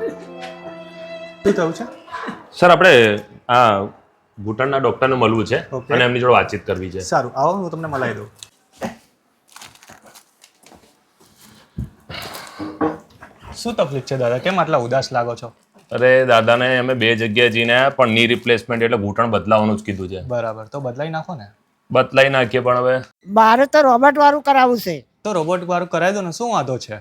શું થયું છે? સર આપણે આ ઘૂંટણના ડોક્ટરને મળવું છે અને એમની જોડે વાતચીત કરવી છે. સારું આવો હું તમને મલાઈ દઉં. શું તકલીફ છે દાદા? કેમ આટલા ઉદાસ લાગો છો? અરે દાદાને અમે બે જગ્યાએ જઈને પણ ની રિપ્લેસમેન્ટ એટલે ઘૂંટણ બદલાવાનું જ કીધું છે. બરાબર તો બદલાઈ નાખો ને. બદલાઈ નાખીએ પણ હવે. મારે તો રોબોટ વાળું કરાવવું છે. તો રોબોટ વાળું કરાવી દો ને શું વાંધો છે?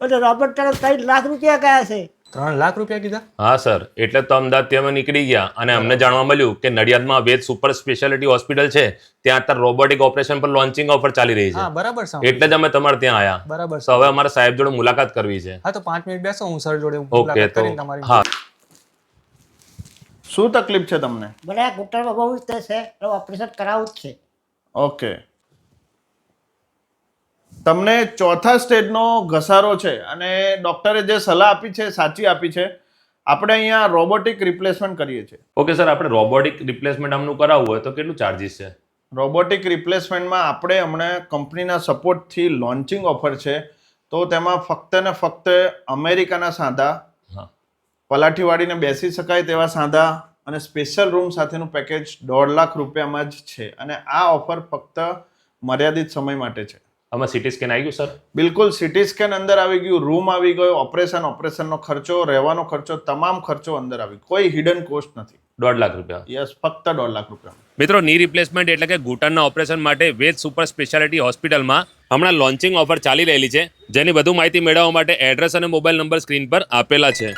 એટલે રોબોટ તરફ ત્રણ લાખ રૂપિયા ગયા છે. ત્રણ લાખ રૂપિયા કીધા? હા સર. એટલે તો અમદાવાદથી અમે નીકળી ગયા અને અમને જાણવા મળ્યું કે નડિયાદમાં વેદ સુપર સ્પેશિયાલિટી હોસ્પિટલ છે ત્યાં અત્યારે રોબોટિક ઓપરેશન પર લોન્ચિંગ ઓફર ચાલી રહી છે. બરાબર. એટલે જ અમે તમારે ત્યાં આવ્યા બરાબર તો હવે અમારે સાહેબ જોડે મુલાકાત કરવી છે. હા તો પાંચ મિનિટ બેસો હું સર જોડે ઓકે તો હા. શું તકલીફ છે તમને? મને આ ઘૂંટણમાં બહુ જ છે ઓપરેશન કરાવવું જ છે. ઓકે. તમને ચોથા સ્ટેજનો ઘસારો છે અને ડૉક્ટરે જે સલાહ આપી છે સાચી આપી છે આપણે અહીંયા રોબોટિક રિપ્લેસમેન્ટ કરીએ છીએ. ઓકે સર આપણે રોબોટિક રિપ્લેસમેન્ટ આમનું કરાવવું હોય તો કેટલું ચાર્જિસ છે? રોબોટિક રિપ્લેસમેન્ટમાં આપણે હમણાં કંપનીના સપોર્ટથી લોન્ચિંગ ઓફર છે તો તેમાં ફક્ત ને ફક્ત અમેરિકાના સાંધા હા. પલાઠી બેસી શકાય તેવા સાંધા અને સ્પેશિયલ રૂમ સાથેનું પેકેજ દોઢ લાખ રૂપિયામાં જ છે અને આ ઓફર ફક્ત મર્યાદિત સમય માટે છે. આમાં સિટી સ્કેન આવી ગયું સર બિલકુલ સિટી સ્કેન અંદર આવી ગયું રૂમ આવી ગયો ઓપરેશન ઓપરેશનનો ખર્ચો રહેવાનો ખર્ચો તમામ ખર્ચો અંદર આવી કોઈ હિડન કોસ્ટ નથી. દોઢ લાખ રૂપિયા? યસ ફક્ત દોઢ લાખ રૂપિયા. મિત્રો ની રિપ્લેસમેન્ટ એટલે કે ઘૂંટણના ઓપરેશન માટે વેદ સુપર સ્પેશિયાલિટી હોસ્પિટલમાં હમણાં લોન્ચિંગ ઓફર ચાલી રહેલી છે જેની વધુ માહિતી મેળવવા માટે એડ્રેસ અને મોબાઈલ નંબર સ્ક્રીન પર આપેલા છે.